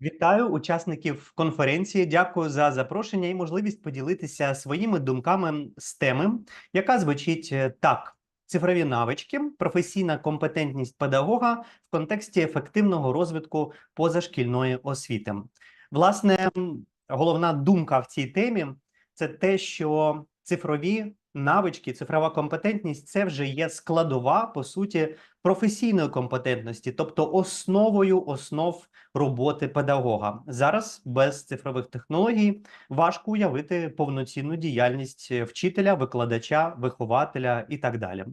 Вітаю учасників конференції. Дякую за запрошення і можливість поділитися своїми думками з теми, яка звучить е, так: цифрові навички, професійна компетентність педагога в контексті ефективного розвитку позашкільної освіти. Власне, головна думка в цій темі це те, що цифрові навички, цифрова компетентність це вже є складова по суті професійної компетентності, тобто основою основ роботи педагога. Зараз без цифрових технологій важко уявити повноцінну діяльність вчителя, викладача, вихователя і так далі.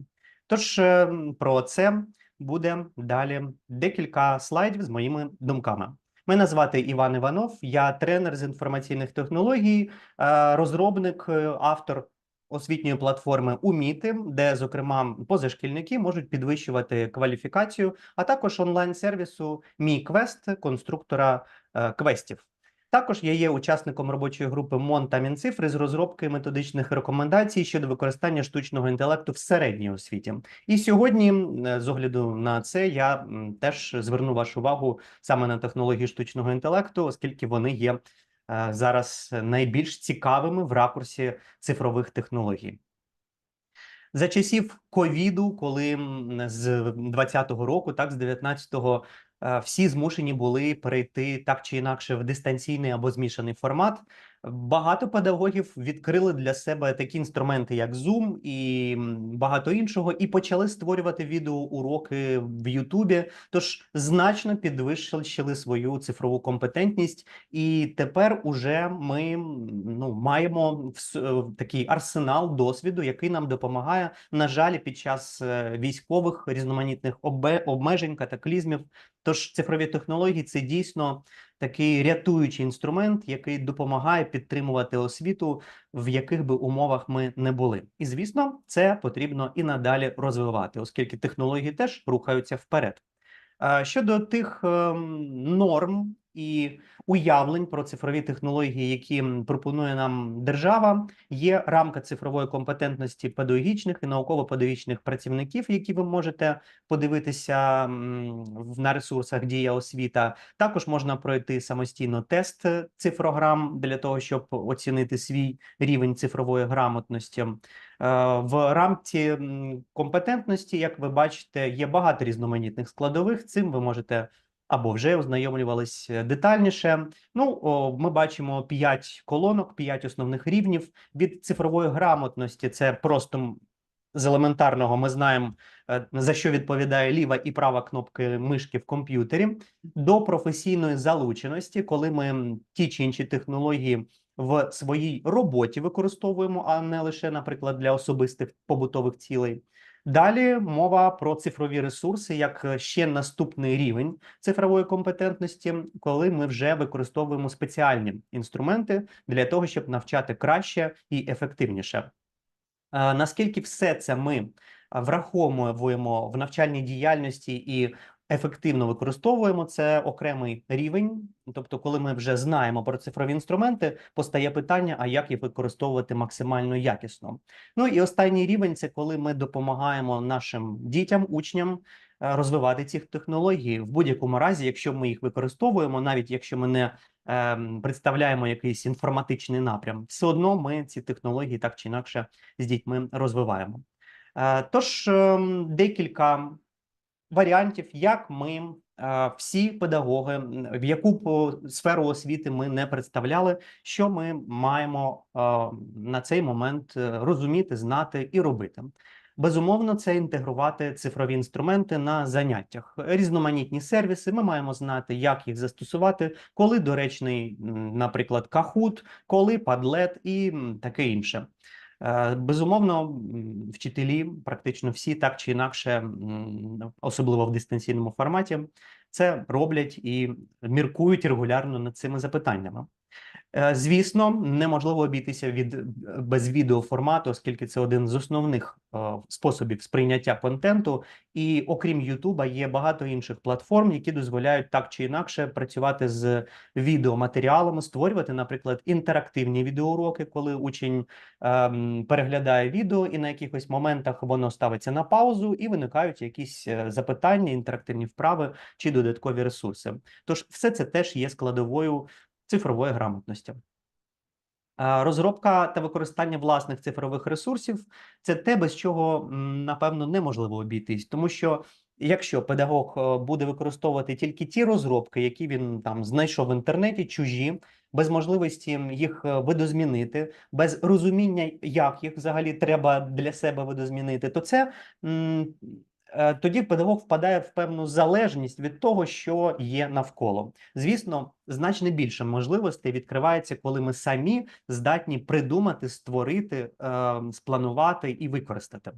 Тож е, про це буде далі декілька слайдів з моїми думками. Мене звати Іван Іванов, я тренер з інформаційних технологій, е, розробник, е, автор освітньої платформи Уміти, де, зокрема, позашкільники можуть підвищувати кваліфікацію, а також онлайн-сервісу Мій квест конструктора е, квестів. Також я є учасником робочої групи МОН та Мінцифри з розробки методичних рекомендацій щодо використання штучного інтелекту в середній освіті. І сьогодні, е, з огляду на це, я теж зверну вашу увагу саме на технології штучного інтелекту, оскільки вони є зараз найбільш цікавими в ракурсі цифрових технологій. За часів ковіду, коли з 20-го року, так з 19-го, е, всі змушені були перейти так чи інакше в дистанційний або змішаний формат. Багато педагогів відкрили для себе такі інструменти, як Zoom і багато іншого, і почали створювати відеоуроки в Ютубі. Тож значно підвищили свою цифрову компетентність, і тепер уже ми ну, маємо е, такий арсенал досвіду, який нам допомагає, на жаль, під час е, військових різноманітних обмежень, катаклізмів. Тож цифрові технології це дійсно такий рятуючий інструмент, який допомагає підтримувати освіту, в яких би умовах ми не були. І звісно, це потрібно і надалі розвивати, оскільки технології теж рухаються вперед. Щодо тих ем, норм і уявлень про цифрові технології, які пропонує нам держава, є рамка цифрової компетентності педагогічних і науково-педагогічних працівників, які ви можете подивитися на ресурсах Дія освіта. Також можна пройти самостійно тест цифрограм для того, щоб оцінити свій рівень цифрової грамотності. Е, В рамці компетентності, як ви бачите, є багато різноманітних складових. Цим ви можете або вже ознайомлювались е, детальніше. Ну, о, ми бачимо 5 колонок, 5 основних рівнів від цифрової грамотності. Це просто з елементарного. Ми знаємо е, за що відповідає ліва і права кнопки мишки в комп'ютері, до професійної залученості, коли ми ті чи інші технології в своїй роботі використовуємо, а не лише, наприклад, для особистих побутових цілей. Далі мова про цифрові ресурси як е, ще наступний рівень цифрової компетентності, коли ми вже використовуємо спеціальні інструменти для того, щоб навчати краще і ефективніше. Е, Наскільки все це ми враховуємо в навчальній діяльності і ефективно використовуємо, це окремий рівень. Тобто, коли ми вже знаємо про цифрові інструменти, постає питання: а як їх використовувати максимально якісно? Ну і останній рівень це коли ми допомагаємо нашим дітям, учням е, розвивати ці технології в будь-якому разі, якщо ми їх використовуємо, навіть якщо ми не ем, представляємо якийсь інформатичний напрям, все одно ми ці технології так чи інакше з дітьми розвиваємо. Е, Тож ем, декілька варіантів, як ми всі педагоги, в яку б сферу освіти ми не представляли, що ми маємо на цей момент е, розуміти, знати і робити. Безумовно, це інтегрувати цифрові інструменти на заняттях, різноманітні сервіси. Ми маємо знати, як їх застосувати, коли доречний, наприклад, Kahoot, коли Padlet і таке інше. Е, Безумовно, вчителі, практично всі так чи інакше, особливо в дистанційному форматі, це роблять і міркують регулярно над цими запитаннями. Е, Звісно, неможливо обійтися від е, без відеоформату, оскільки це один з основних е, способів сприйняття контенту. І окрім Ютуба, є багато інших платформ, які дозволяють так чи інакше працювати з відеоматеріалами, створювати, наприклад, інтерактивні відеоуроки, коли учень ем, переглядає відео, і на якихось моментах воно ставиться на паузу, і виникають якісь е, запитання, інтерактивні вправи чи додаткові ресурси. Тож, все це теж є складовою цифрової грамотності. Розробка та використання власних цифрових ресурсів це те, без чого, напевно, неможливо обійтись, тому що якщо педагог е, буде використовувати тільки ті розробки, які він там знайшов в інтернеті, чужі, без можливості їх е, видозмінити, без розуміння, як їх взагалі треба для себе видозмінити, то це е, тоді педагог впадає в певну залежність від того, що є навколо. Звісно, значно більше можливостей відкривається, коли ми самі здатні придумати, створити, е, спланувати і використати.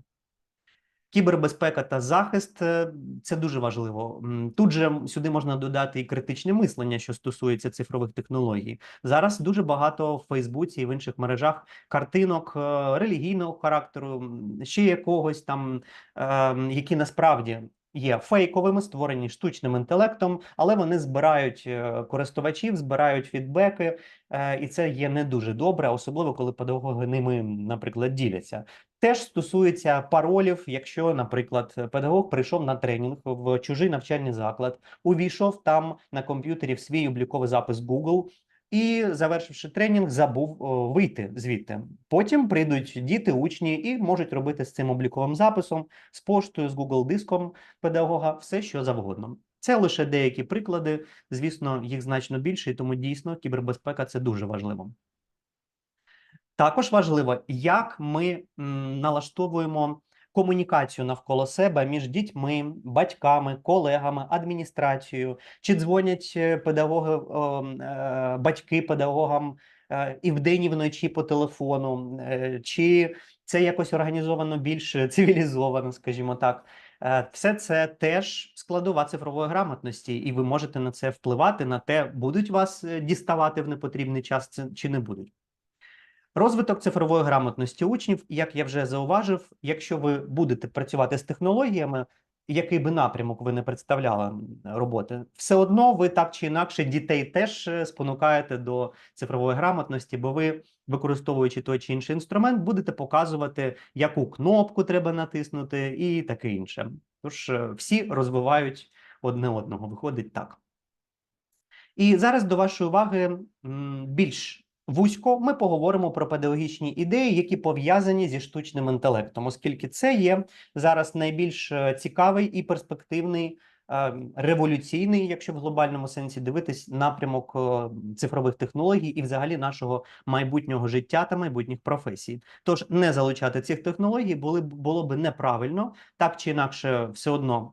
Кібербезпека та захист е, це дуже важливо. Тут же сюди можна додати і критичне мислення, що стосується цифрових технологій. Зараз дуже багато в Фейсбуці і в інших мережах картинок е, релігійного характеру, ще якогось там, е, які насправді є фейковими, створені штучним інтелектом, але вони збирають е, користувачів, збирають фідбеки, е, і це є не дуже добре, особливо коли педагоги ними, наприклад, діляться. Теж стосується паролів, якщо, наприклад, педагог прийшов на тренінг в чужий навчальний заклад, увійшов там на комп'ютері в свій обліковий запис Google і, завершивши тренінг, забув о, вийти звідти. Потім прийдуть діти, учні і можуть робити з цим обліковим записом, з поштою, з Google диском педагога, все що завгодно. Це лише деякі приклади. Звісно, їх значно більше, і тому дійсно кібербезпека це дуже важливо. Також важливо, як ми налаштовуємо комунікацію навколо себе між дітьми, батьками, колегами, адміністрацією, чи дзвонять е, педагоги, е, батьки педагогам е, і вдень, і вночі по телефону, чи це якось організовано більш цивілізовано, скажімо так. Все це теж складова цифрової грамотності, і ви можете на це впливати, на те, будуть вас діставати в непотрібний час чи не будуть. Розвиток цифрової грамотності учнів, як я вже зауважив, якщо ви будете працювати з технологіями, який би напрямок ви не представляли роботи, все одно ви так чи інакше дітей теж е, спонукаєте до цифрової грамотності, бо ви, використовуючи той чи інший інструмент, будете показувати, яку кнопку треба натиснути, і таке інше. Тож е, всі розвивають одне одного. Виходить так. І зараз до вашої уваги більш вузько ми поговоримо про педагогічні ідеї, які пов'язані зі штучним інтелектом, оскільки це є зараз найбільш е, цікавий і перспективний, е, революційний, якщо в глобальному сенсі дивитись напрямок е, цифрових технологій і взагалі нашого майбутнього життя та майбутніх професій. Тож не залучати цих технологій були б- було би неправильно, так чи інакше, все одно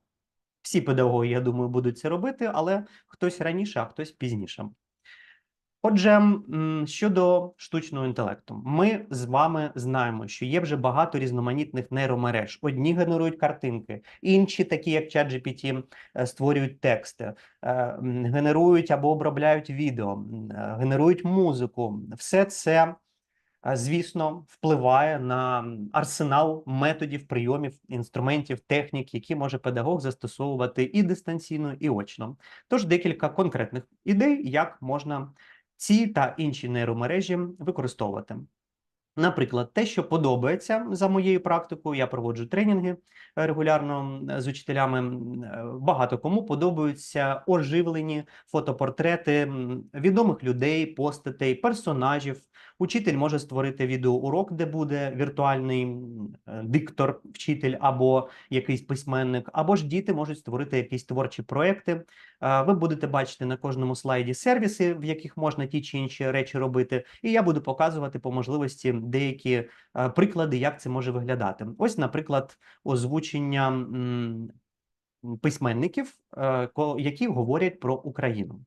всі педагоги, я думаю, будуть це робити, але хтось раніше, а хтось пізніше. Отже, щодо штучного інтелекту, ми з вами знаємо, що є вже багато різноманітних нейромереж. Одні генерують картинки, інші, такі як ChatGPT, е, створюють тексти, е, генерують або обробляють відео, е, генерують музику. Все це звісно, впливає на арсенал методів, прийомів, інструментів, технік, які може педагог застосовувати і дистанційно, і очно. Тож декілька конкретних ідей, як можна ці та інші нейромережі використовувати. Наприклад, те, що подобається за моєю практикою, я проводжу тренінги е, регулярно з учителями. е, Багато кому подобаються оживлені фотопортрети відомих людей, постатей, персонажів. Учитель може створити відеоурок, де буде віртуальний е, диктор, вчитель або якийсь письменник, або ж діти можуть створити якісь творчі проекти. Е, Ви будете бачити на кожному слайді сервіси, в яких можна ті чи інші речі робити, і я буду показувати по можливості деякі е, приклади, як це може виглядати. Ось, наприклад, озвучення письменників, які говорять про Україну.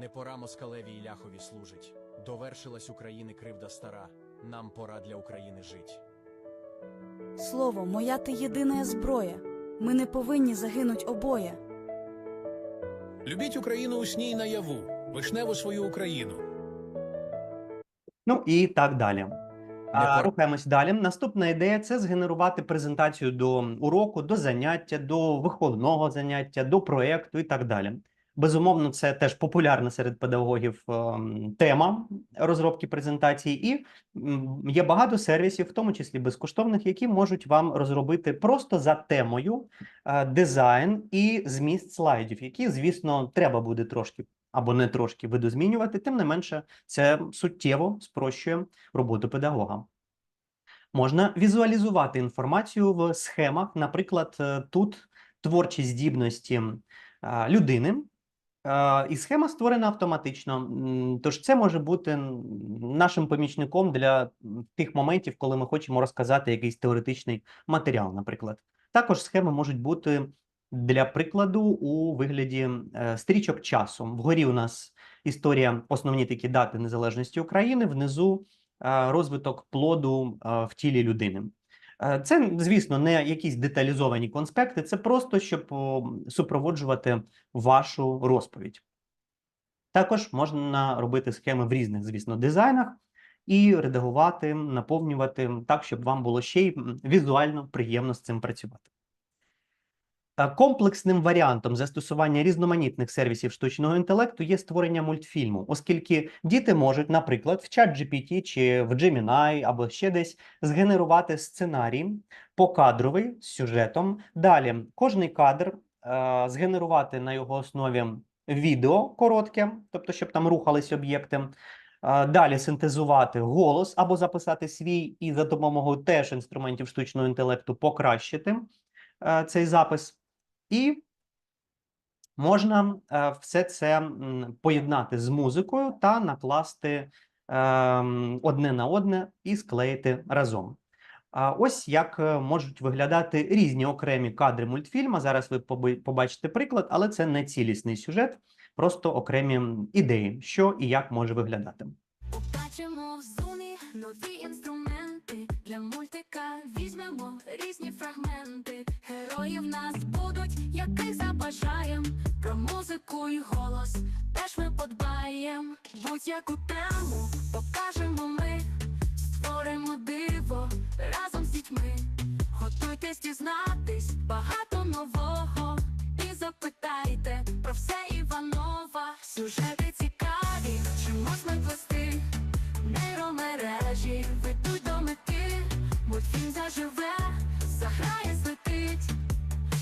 Не пора москалеві і ляхові служить. Довершилась України кривда стара. Нам пора для України жить. Слово, моя ти єдина зброя. Ми не повинні загинуть обоє. Любіть Україну у сні й наяву. вишневу свою Україну. Ну і так далі. А, рухаємось далі. Наступна ідея це згенерувати презентацію до уроку, до заняття, до виховного заняття, до проєкту і так далі. Безумовно, це теж популярна серед педагогів ем, тема розробки презентації, і є багато сервісів, в тому числі безкоштовних, які можуть вам розробити просто за темою е, дизайн і зміст слайдів, які, звісно, треба буде трошки або не трошки видозмінювати. Тим не менше, це суттєво спрощує роботу педагога. Можна візуалізувати інформацію в схемах. Наприклад, е, тут творчі здібності е, людини, е, і схема створена автоматично. Тож це може бути нашим помічником для тих моментів, коли ми хочемо розказати якийсь теоретичний матеріал, наприклад. Також схеми можуть бути для прикладу у вигляді е, стрічок часу. Вгорі у нас історія, основні такі дати незалежності України, внизу е, розвиток плоду е, в тілі людини. Е, Це, звісно, не якісь деталізовані конспекти, це просто щоб супроводжувати вашу розповідь. Також можна робити схеми в різних, звісно, дизайнах і редагувати, наповнювати так, щоб вам було ще й візуально приємно з цим працювати. Е, Комплексним варіантом застосування різноманітних сервісів штучного інтелекту є створення мультфільму, оскільки діти можуть, наприклад, в ChatGPT чи в Gemini або ще десь згенерувати сценарій покадровий з сюжетом. Далі кожний кадр е, згенерувати на його основі відео коротке, тобто, щоб там рухались об'єкти. Е, Далі синтезувати голос або записати свій, і за допомогою теж інструментів штучного інтелекту покращити е, цей запис. І можна е, все це поєднати з музикою та накласти ем, одне на одне і склеїти разом. Ось як е, можуть виглядати різні окремі кадри мультфільма. Зараз ви побачите приклад, але це не цілісний сюжет, просто окремі ідеї, що і як може виглядати. Побачимо в зумі нові інструменти для мультика. Візьмемо різні фрагменти. Герої в нас будуть, яких забажаєм. Про музику і голос теж ми подбаєм. Будь-яку тему покажемо ми, створимо диво разом з дітьми. Готуйтесь дізнатись багато нового. І запитайте про все Іванова. Сюжети цікаві, чомусь ми плести. Нейромережі ведуть до мети, мультфільм заживе, заграє, злетить.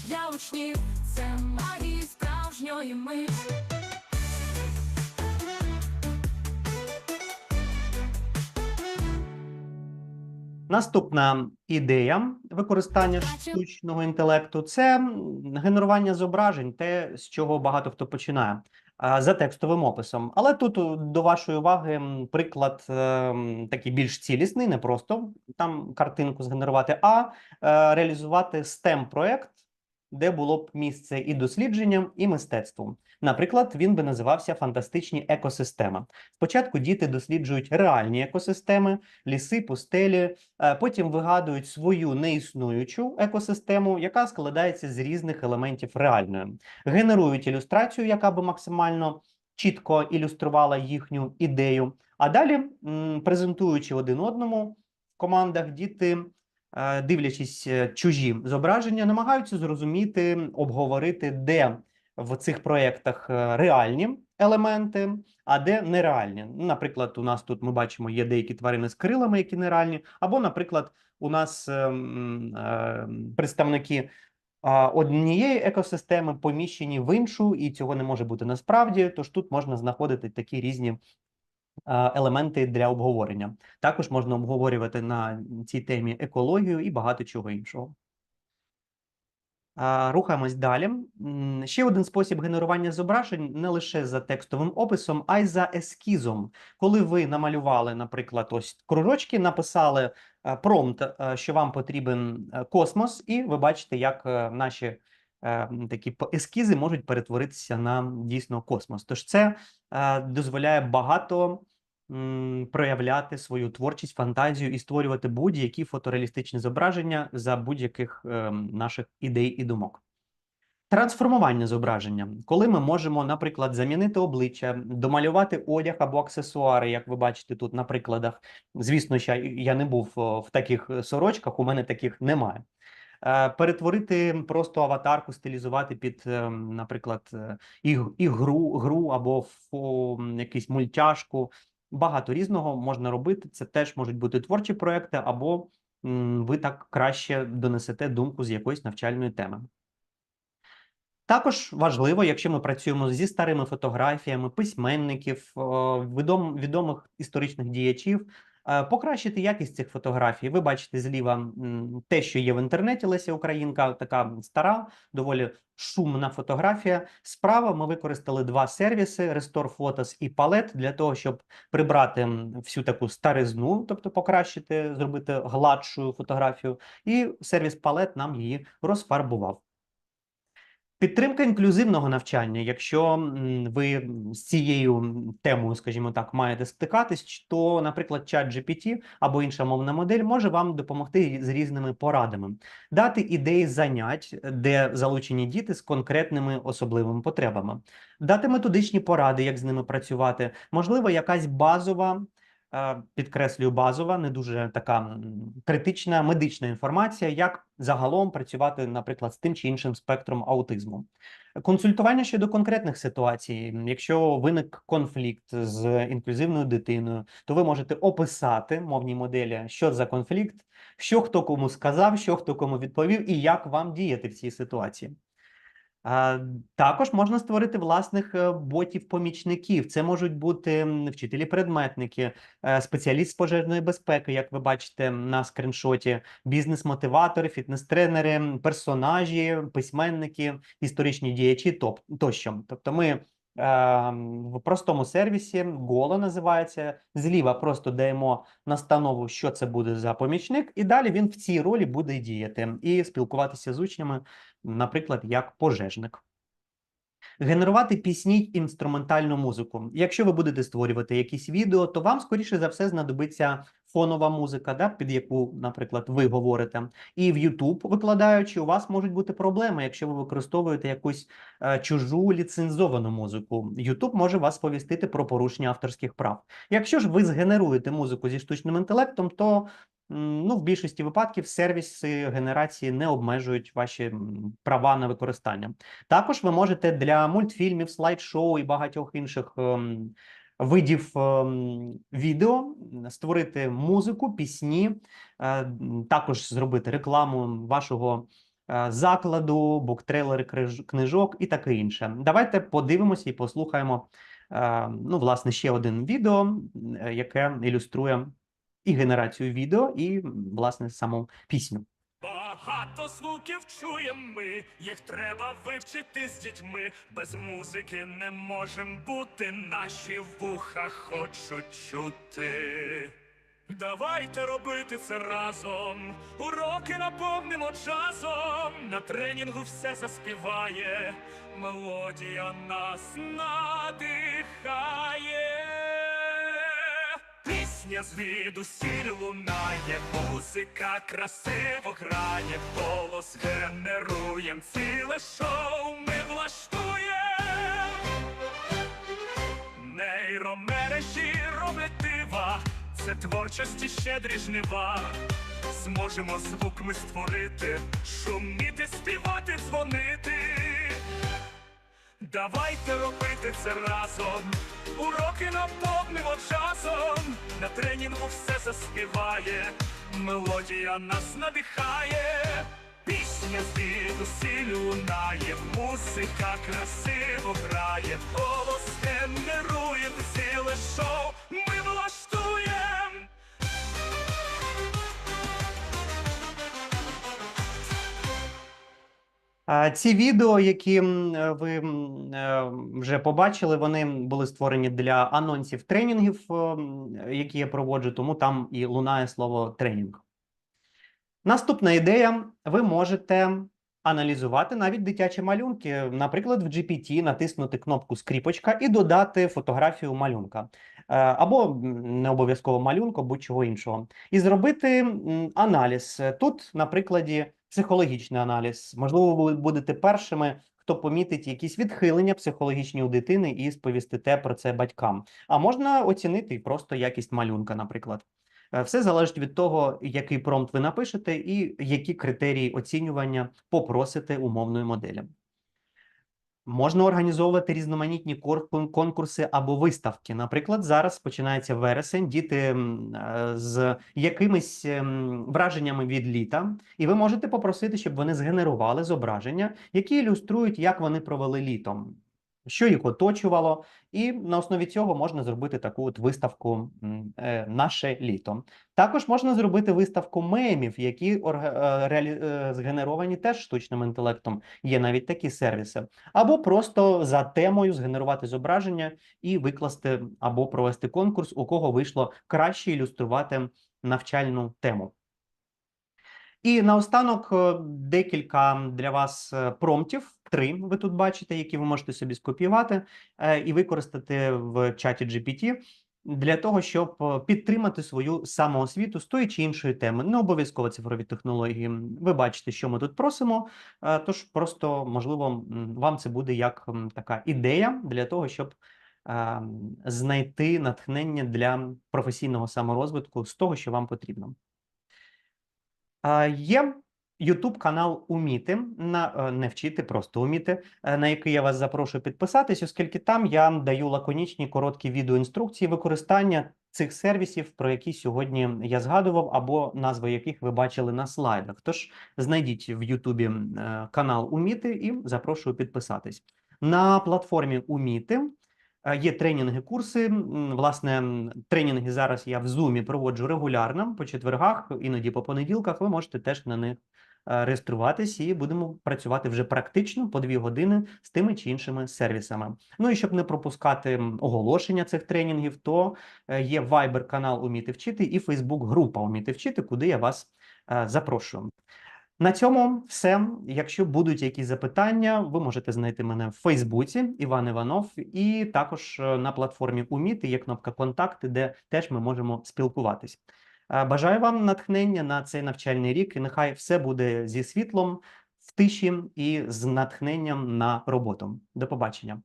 Для учнів це магія справжньої ми. Наступна ідея використання штучного інтелекту це генерування зображень, те, з чого багато хто починає за текстовим описом. Але тут до вашої уваги приклад е, такий більш цілісний, не просто там картинку згенерувати, а е, реалізувати stem проект де було б місце і дослідженням, і мистецтвом. Наприклад, він би називався Фантастичні екосистеми. Спочатку діти досліджують реальні екосистеми, ліси, пустелі, е, потім вигадують свою неіснуючу екосистему, яка складається з різних елементів реальної, генерують ілюстрацію, яка би максимально чітко ілюструвала їхню ідею. А далі, презентуючи один одному в командах, діти дивлячись е, чужі зображення, намагаються зрозуміти, обговорити, де в цих проєктах е, реальні елементи, а де нереальні. Наприклад, у нас тут ми бачимо є деякі тварини з крилами, які нереальні, або, наприклад, у нас ем, е, представники однієї екосистеми поміщені в іншу, і цього не може бути насправді. Тож тут можна знаходити такі різні елементи для обговорення. Також можна обговорювати на цій темі екологію і багато чого іншого. Рухаємось далі. Ще один спосіб генерування зображень не лише за текстовим описом, а й за ескізом. Коли ви намалювали, наприклад, ось кружочки, написали е, промпт, е, що вам потрібен е, космос, і ви бачите, як е, наші е, такі п- ескізи можуть перетворитися на дійсно космос. Тож це е, дозволяє багато проявляти свою творчість, фантазію і створювати будь-які фотореалістичні зображення за будь-яких ем, наших ідей і думок. Трансформування зображення, коли ми можемо, наприклад, замінити обличчя, домалювати одяг або аксесуари, як ви бачите тут на прикладах. Звісно, я не був в таких е, сорочках, у мене таких немає. Е, Перетворити просто аватарку, стилізувати під, е, наприклад, е, іг- ігру, гру або фо, якусь мультяшку. Багато різного можна робити. Це теж можуть бути творчі проекти, або ви так краще донесете думку з якоїсь навчальної теми. Також важливо, якщо ми працюємо зі старими фотографіями письменників, відом, відомих історичних діячів, покращити якість цих фотографій. Ви бачите зліва те, що є в інтернеті Леся Українка, така стара, доволі шумна фотографія. Справа ми використали два сервіси: Restore Photos і Palette, для того, щоб прибрати всю таку старизну, тобто покращити, зробити гладшу фотографію. І сервіс Palette нам її розфарбував. Підтримка інклюзивного навчання. Якщо ви з цією темою, скажімо так, маєте стикатись, то, наприклад, чат GPT або інша мовна модель може вам допомогти з різними порадами, дати ідеї занять, де залучені діти з конкретними особливими потребами, дати методичні поради, як з ними працювати, можливо, якась базова. Е, Підкреслюю, базова, не дуже така критична медична інформація, як загалом працювати, наприклад, з тим чи іншим спектром аутизму. Консультування щодо конкретних ситуацій. Якщо виник конфлікт з інклюзивною дитиною, то ви можете описати мовній моделі, що за конфлікт, що хто кому сказав, що хто кому відповів, і як вам діяти в цій ситуації. Також можна створити власних е, ботів-помічників. Це можуть бути вчителі-предметники, е, спеціаліст з пожежної безпеки, як ви бачите на скріншоті, бізнес-мотиватори, фітнес-тренери, персонажі, письменники, історичні діячі, топ, тощо. Тобто ми в простому сервісі Голо називається. Зліва просто даємо настанову, що це буде за помічник, і далі він в цій ролі буде діяти і спілкуватися з учнями, наприклад, як пожежник. Генерувати пісні інструментальну музику. Якщо ви будете створювати якісь відео, то вам скоріше за все знадобиться фонова музика, да, під яку, наприклад, ви говорите. І в YouTube, викладаючи, у вас можуть бути проблеми, якщо ви використовуєте якусь е, чужу ліцензовану музику. YouTube може вас повістити про порушення авторських прав. Якщо ж ви згенеруєте музику зі штучним інтелектом, то ну, в більшості випадків сервіси генерації не обмежують ваші права на використання. Також ви можете для мультфільмів, слайд-шоу і багатьох інших ем, видів ем, відео створити музику, пісні, е, також зробити рекламу вашого е, закладу, буктрейлери книжок і таке інше. Давайте подивимося і послухаємо е, ну, власне, ще один відео, яке ілюструє і генерацію відео, і власне саму пісню. Багато звуків чуємо ми, їх треба вивчити з дітьми. Без музики не можем бути, наші вуха хочуть чути. Давайте робити це разом. Уроки наповнимо часом. На тренінгу все заспіває. Мелодія нас надихає. Пісня звідусіль лунає, музика красиво грає, голос генеруєм, ціле шоу ми влаштуєм. Нейромережі роблять це творчості щедрі жнива. Зможемо звук ми створити, шуміти, співати, дзвонити. Давайте робити це разом. Уроки наповнимо часом. Мелодія нас надихає. Пісня звідусі лунає, музика красиво грає, голос генерує ціле шоу. Ми Ці відео, які ви е, вже побачили, вони були створені для анонсів тренінгів, які я проводжу, тому там і лунає слово тренінг. Наступна ідея: ви можете аналізувати навіть дитячі малюнки. Наприклад, в GPT натиснути кнопку скріпочка і додати фотографію малюнка. Е, Або не обов'язково малюнку, будь-чого іншого. І зробити аналіз. Тут, на прикладі, психологічний аналіз. Можливо, ви будете першими, хто помітить якісь відхилення психологічні у дитини і сповістите про це батькам. А можна оцінити і просто якість малюнка, наприклад. Е, Все залежить від того, який промпт ви напишете і які критерії оцінювання попросите умовної моделі. Можна організовувати різноманітні конкурси або виставки. Наприклад, зараз починається вересень, діти е, з якимись ем, враженнями від літа, і ви можете попросити, щоб вони згенерували зображення, які ілюструють, як вони провели літом, що їх оточувало, і на основі цього можна зробити таку от виставку е, Наше літо. Також можна зробити виставку мемів, які е, е, згенеровані теж штучним інтелектом. Є навіть такі сервіси. Або просто за темою згенерувати зображення і викласти або провести конкурс, у кого вийшло краще ілюструвати навчальну тему. І наостанок е, декілька для вас е, промптів. Три ви тут бачите, які ви можете собі скопіювати е, і використати в чаті GPT для того, щоб підтримати свою самоосвіту з тої чи іншої теми. Не обов'язково цифрові технології. Ви бачите, що ми тут просимо. Тож просто можливо вам це буде як така ідея для того, щоб знайти натхнення для професійного саморозвитку з того, що вам потрібно. Є YouTube канал Уміти на е, не вчити, просто уміти, е, на який я вас запрошую підписатись, оскільки там я даю лаконічні короткі відеоінструкції використання цих сервісів, про які сьогодні я згадував, або назви яких ви бачили на слайдах. Тож знайдіть в Ютубі е, канал Уміти і запрошую підписатись. На платформі Уміти є тренінги, курси. Власне, тренінги зараз я в Zoom проводжу регулярно по четвергах, іноді по понеділках. Ви можете теж на них е, реєструватись і будемо працювати вже практично по дві години з тими чи іншими сервісами. Ну і щоб не пропускати оголошення цих тренінгів, то е, є Viber канал Уміти вчити і Facebook група Уміти вчити, куди я вас е, запрошую. На цьому все. Якщо будуть якісь запитання, ви можете знайти мене в Фейсбуці Іван Іванов, і також е, на платформі Уміти є кнопка Контакти, де теж ми можемо спілкуватись. Е, Бажаю вам натхнення на цей навчальний рік, і нехай все буде зі світлом, в тиші і з натхненням на роботу. До побачення.